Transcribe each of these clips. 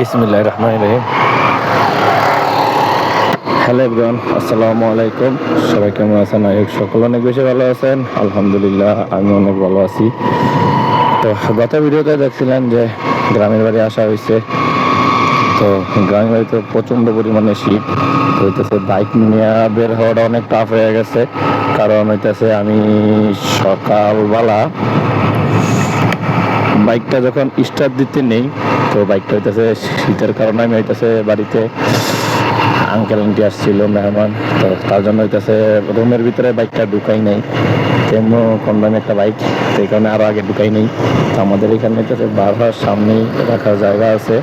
বিসমিল্লাহ রহমান রহিম। Hello everyone, আসসালামু আলাইকুম। সবাই কেমন আছেন? হোপ সকল অনেক বেশি ভালো আছেন। আলহামদুলিল্লাহ আমি অনেক ভালো আছি। তো গত ভিডিওতে দেখছিলেন যে গ্রামের বাড়ি আসা হয়েছে। তো গ্রামের বাড়িতে প্রচণ্ড পরিমাণে শীত। হইতেছে বাইক নিয়ে বের হওয়াটা অনেক টাফ হয়ে গেছে। কারণ হইতেছে আমি সকালবেলা বাইকটা যখন স্টার্ট দিতে নেই, তো বাইকটা হইতেছে শীতের কারণে আমি হইতেছে বাড়িতে আঙ্কেল আন্টি আসছিল, মেহমান, তো তার জন্য হইতেছে রুমের ভিতরে বাইকটা ঢুকাই নাই। তেমন কম দামি একটা বাইক সেই কারণে আরও আগে ঢুকাই নেই। তো আমাদের এখানে হইতেছে বারবার সামনেই রাখার জায়গা আছে।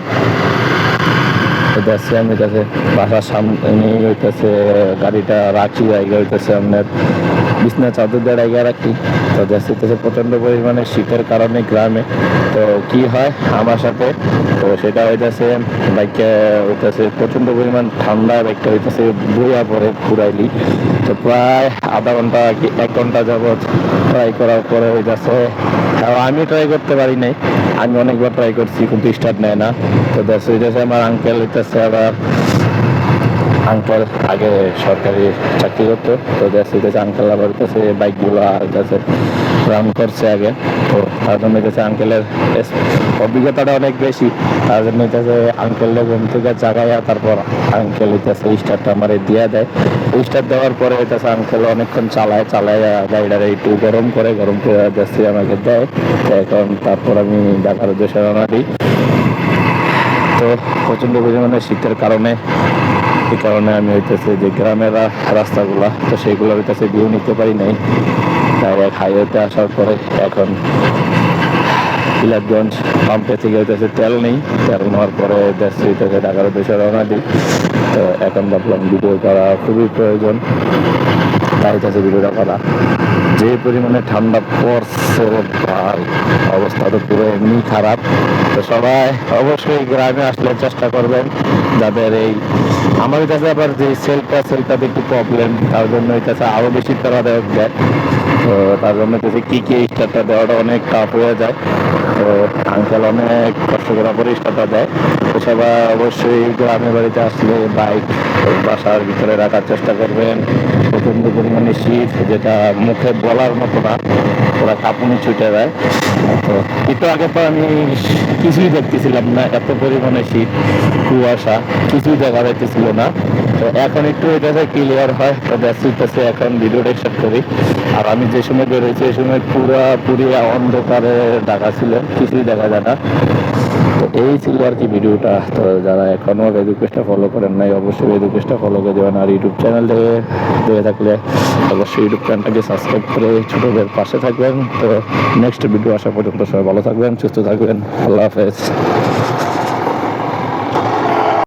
দেখছি আমি হইতেছে বাসার সামনে হইতেছে, গাড়িটা রাখি জায়গা হইতেছে আপনার বিছনা চাদর দিয়ে জায়গা রাখি। তো দেখছি প্রচণ্ড পরিমাণে শীতের কারণে গ্রামে। তো কি হয় আমার সাথে? তো সেটা হইতেছে, বাইকে হইতেছে প্রচণ্ড পরিমাণ ঠান্ডা, বাইকটা হইতেছে বইয়া পরে ঘুরাইলি। তো প্রায় আধা ঘণ্টা কি এক ঘণ্টা যাবত ট্রাই করার পরে হইতেছে তাও আমি ট্রাই করতে পারি নাই। আমি অনেকবার ট্রাই করছি কিন্তু স্টার্ট নেয় না। তো হইতেছে আমার আঙ্কেল হইতেছে আবার আঙ্কেল আগে সরকারি চাকরি করতো, তো দেশ হইতেছে আঙ্কেল আবার হইতেছে বাইকগুলো হইতেছে রান করছে আগে। তো তার জন্য হইতেছে আঙ্কেলের অভিজ্ঞতাটা অনেক বেশি। তার জন্য হইতেছে আঙ্কেলের ঘুম থেকে জাগাইয়া তারপর আঙ্কেল হইতেছে স্টার্টটা আমার দিয়ে দেয়। স্টার্ট দেওয়ার পরে হইতেছে আঙ্কেল অনেকক্ষণ চালায় চালায়, গাড়িটারে একটু গরম করে গরম করে দেশে আমাকে দেয়। তো এখন তারপর আমি ঢাকার উদ্দেশ্যে রওনা দিই। তো প্রচণ্ড পরিমাণে শীতের কারণে এই কারণে আমি হইতেছে যে গ্রামের রাস্তাগুলা, তো সেইগুলো হইতেছে ভিউ নিতে পারি নাই। ডাইরেক্ট হাইওয়েতে আসার পরে এখন বিলাতগঞ্জ পাম্পে থেকে হইতেছে তেল নেই। তেল নেওয়ার পরে দেশ হইতেছে ঢাকার উদ্দেশ্যে রওনা দিই। তো এখন ভাবলাম ভিডিও করা খুবই প্রয়োজন। তাই হইতেছে ভিডিওটা করা। যে পরিমাণে ঠান্ডা পড়ছে, ভাই, অবস্থা তো পুরো এমনি খারাপ। তো সবাই অবশ্যই গ্রামে আসলে চেষ্টা করবেন যাদের এই আমার কাছে আবার যে সেলটা, সেলটাতে একটু প্রবলেম তার জন্য এই কাছে আরও বেশি তারা দেয় তো তার জন্য কাছে কী কী স্টারটা দেওয়াটা অনেক টাফ হয়ে যায়। তো আঙ্কেল অনেক কষ্ট করার পরে স্টারটা দেয়। তো সবাই অবশ্যই গ্রামের বাড়িতে আসলে বাইক বাসার ভিতরে রাখার চেষ্টা করবেন। পরিমাণে শীত যেটা মুখে বলার মতো না। ওরা কাঁপুনি ছুটে দেয় তো একটু আগে তো আমি কিছুই দেখতেছিলাম না, এত পরিমাণে শীত, কুয়াশা, কিছুই দেখা যাইতেছিল না। তো এখন একটু এটাতে ক্লিয়ার হয়, তো দেখতেছে এখন ভিডিওটা স্টার্ট করি। আর আমি যে সময় বেরোয়েছি এই সময় পুরা পুরি অন্ধকারে ঢাকা ছিল কিছুই দেখা যায় না। এই ছিল আর কি ভিডিওটা তো যারা এখনও রেডুকেশটা ফলো করেন নাই, অবশ্যই রেডুকেশটা ফলো করে দেবেন আর ইউটিউব চ্যানেল থেকে দেখে থাকলে অবশ্যই ইউটিউব চ্যানেলটাকে সাবস্ক্রাইব করে ছোটোদের পাশে থাকবেন। তো নেক্সট ভিডিও আসা পর্যন্ত সবাই ভালো থাকবেন, সুস্থ থাকবেন। আল্লাহ হাফেজ।